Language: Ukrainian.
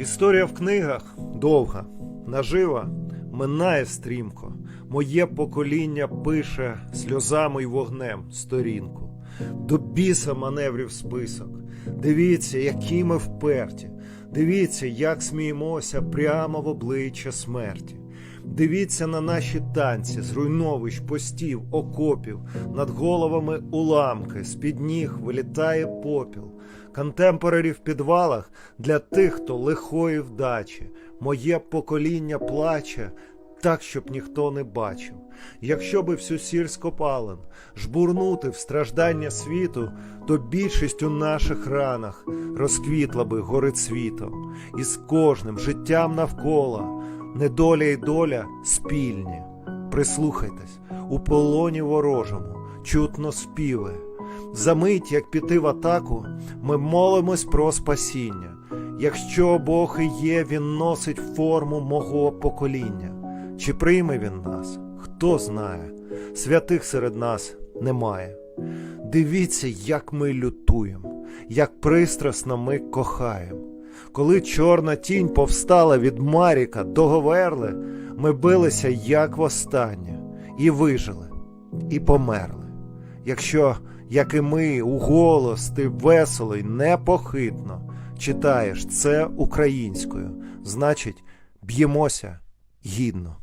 Історія в книгах довга, нажива, минає стрімко. Моє покоління пише сльозами й вогнем сторінку. До біса маневрів список. Дивіться, які ми вперті. Дивіться, як сміємося прямо в обличчя смерті. Дивіться на наші танці, зруйновищ, постів, окопів, над головами уламки, з-під ніг вилітає попіл. Контемпорарі в підвалах для тих, хто лихої вдачі. Моє покоління плаче так, щоб ніхто не бачив. Якщо би всю сіль скопален жбурнути в страждання світу, то більшість у наших ранах розквітла би горицвітом, і з кожним життям навколо недоля і доля спільні. Прислухайтесь, у полоні ворожому чутно співи. Замить, як піти в атаку, ми молимось про спасіння. Якщо Бог і є, Він носить форму мого покоління. Чи прийме він нас? Хто знає? Святих серед нас немає. Дивіться, як ми лютуємо, як пристрасно ми кохаємо. Коли чорна тінь повстала від Маріка до Говерли, ми билися як востаннє, і вижили, і померли. Якщо, як і ми, у голос ти весело й непохитно читаєш це українською, значить, б'ємося гідно.